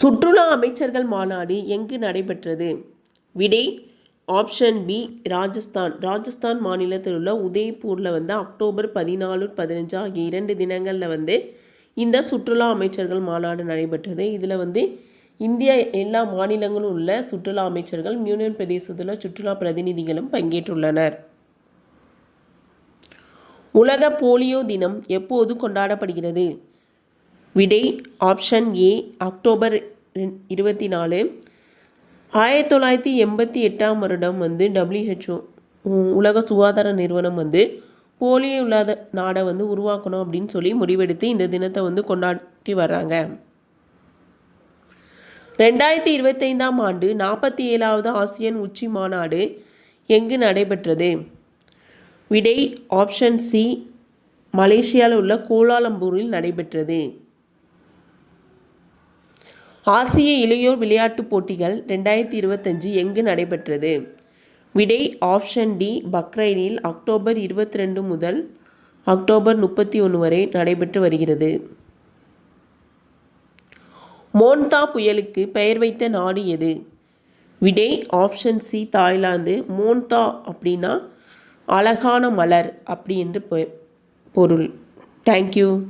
சுற்றுலா அமைச்சர்கள் மாநாடு எங்கு நடைபெற்றது? விடை ஆப்ஷன் பி ராஜஸ்தான். ராஜஸ்தான் மாநிலத்தில் உள்ள உதய்பூரில் வந்து அக்டோபர் பதினாலு பதினஞ்சு ஆகிய இரண்டு தினங்களில் வந்து இந்த சுற்றுலா அமைச்சர்கள் மாநாடு நடைபெற்றது. இதில் வந்து இந்தியா எல்லா மாநிலங்களும் உள்ள சுற்றுலா அமைச்சர்கள் யூனியன் பிரதேசத்தில் சுற்றுலா பிரதிநிதிகளும் பங்கேற்றுள்ளனர். உலக போலியோ தினம் எப்போது கொண்டாடப்படுகிறது? விடை ஆப்ஷன் ஏ அக்டோபர் இருபத்தி நாலு ஆயிரத்தி தொள்ளாயிரத்தி எண்பத்தி எட்டாம் வருடம் வந்து டபிள்யூஹெச்ஓ உலக சுகாதார நிறுவனம் வந்து போலியோ இல்லாத நாடை வந்து உருவாக்கணும் அப்படின்னு சொல்லி முடிவெடுத்து இந்த தினத்தை வந்து கொண்டாடி வர்றாங்க. ரெண்டாயிரத்தி இருபத்தைந்தாம் ஆண்டு நாற்பத்தி ஏழாவது ஆசியன் உச்சி மாநாடு எங்கு நடைபெற்றது? விடை ஆப்ஷன் சி மலேசியாவில் உள்ள கோலாலம்பூரில் நடைபெற்றது. ஆசிய இளையோர் விளையாட்டுப் போட்டிகள் ரெண்டாயிரத்தி இருபத்தஞ்சு எங்கு நடைபெற்றது? விடை ஆப்ஷன் டி பக்ரைனில் அக்டோபர் இருபத்தி ரெண்டு முதல் அக்டோபர் முப்பத்தி ஒன்று வரை நடைபெற்று வருகிறது. மோன்தா புயலுக்கு பெயர் வைத்த நாடு எது? விடை ஆப்ஷன் சி தாய்லாந்து. மோன்தா அப்படின்னா அழகான மலர் அப்படி என்று பொ- பொருள். தேங்க்யூ